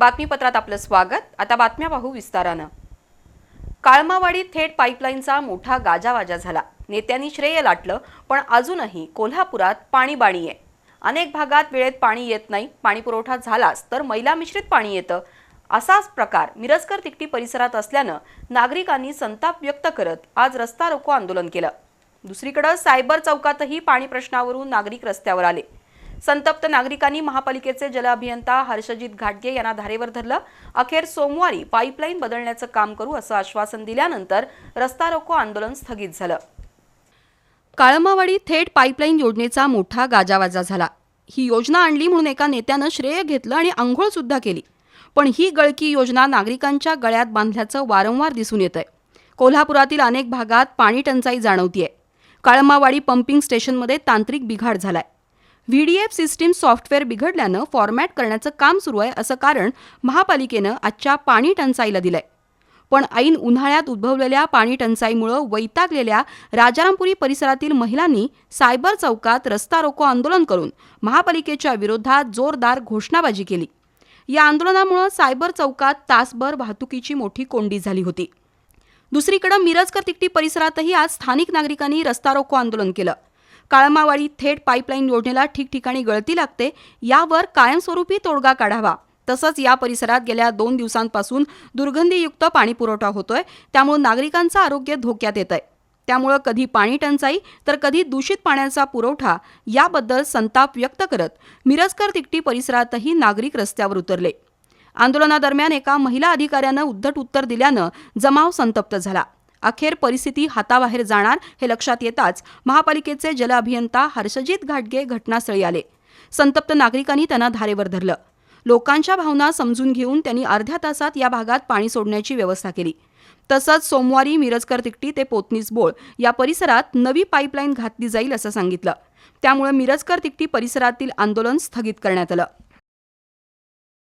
बातमीपत्रात आपलं स्वागत. आता बातम्या पाहू विस्तारानं. काळमावाडीत थेट पाईपलाईनचा मोठा गाजावाजा झाला. नेत्यांनी श्रेय लाटलं पण अजूनही कोल्हापुरात पाणीबाणी आहे. अनेक भागात वेळेत पाणी येत नाही पाणी पुरवठा झालाच तर मैला मिश्रित पाणी येतं असाच प्रकार मिरजकर तिकटी परिसरात असल्यानं नागरिकांनी संताप व्यक्त करत आज रस्ता रोको आंदोलन केलं. दुसरीकडं सायबर चौकातही पाणी प्रश्नावरून नागरिक रस्त्यावर आले. संतप्त नागरिकांनी महापालिकेचे जल अभियंता हर्षजित घाटगे यांना धारेवर धरलं. अखेर सोमवारी पाईपलाईन बदलण्याचं काम करू असं आश्वासन दिल्यानंतर रस्ता रोको आंदोलन स्थगित झालं. काळमावाडी थेट पाईपलाईन योजनेचा मोठा गाजावाजा झाला. ही योजना आणली म्हणून एका नेत्यानं श्रेय घेतलं आणि आंघोळ सुद्धा केली. पण ही गळकी योजना नागरिकांच्या गळ्यात बांधल्याचं वारंवार दिसून येत आहे कोल्हापुरातील अनेक भागात पाणी टंचाई जाणवतीये. काळमावाडी पंपिंग स्टेशनमध्ये तांत्रिक बिघाड झालाय. व्हीडीएफ सिस्टीम सॉफ्टवेअर बिघडल्यानं फॉर्मॅट करण्याचं काम सुरू आहे असं कारण महापालिकेनं आजच्या पाणी टंचाईला दिलंय. पण ऐन उन्हाळ्यात उद्भवलेल्या पाणी टंचाईमुळं वैतागलेल्या राजारामपुरी परिसरातील महिलांनी सायबर चौकात रस्ता रोको आंदोलन करून महापालिकेच्या विरोधात जोरदार घोषणाबाजी केली. या आंदोलनामुळं सायबर चौकात तासभर वाहतुकीची मोठी कोंडी झाली होती. दुसरीकडे मिरजकर तिकटी परिसरातही आज स्थानिक नागरिकांनी रस्ता रोको आंदोलन केलं. काळमावाडी थेट पाईपलाईन योजनेला ठिकठिकाणी गळती लागते यावर कायमस्वरूपी तोडगा काढावा. तसंच या परिसरात गेल्या दोन दिवसांपासून दुर्गंधीयुक्त पाणीपुरवठा होतोय त्यामुळे नागरिकांचं आरोग्य धोक्यात येत आहे त्यामुळं कधी पाणी टंचाई तर कधी दूषित पाण्याचा पुरवठा याबद्दल संताप व्यक्त करत मिरजकर तिकटी परिसरातही नागरिक रस्त्यावर उतरले. आंदोलनादरम्यान एका महिला अधिकाऱ्यानं उद्धट उत्तर दिल्यानं जमाव संतप्त झाला. अखेर परिस्थिती हाताबाहेर जाणार हे लक्षात येताच महापालिकेचे जल अभियंता हर्षजित घाटगे घटनास्थळी आले. संतप्त नागरिकांनी त्यांना धारेवर धरलं. लोकांच्या भावना समजून घेऊन त्यांनी अर्ध्या तासात या भागात पाणी सोडण्याची व्यवस्था केली. तसंच सोमवारी मिरजकर तिकटी ते पोतनीस बोळ या परिसरात नवी पाईपलाईन घातली जाईल असं सांगितलं. त्यामुळे मिरजकर तिकटी परिसरातील आंदोलन स्थगित करण्यात आलं.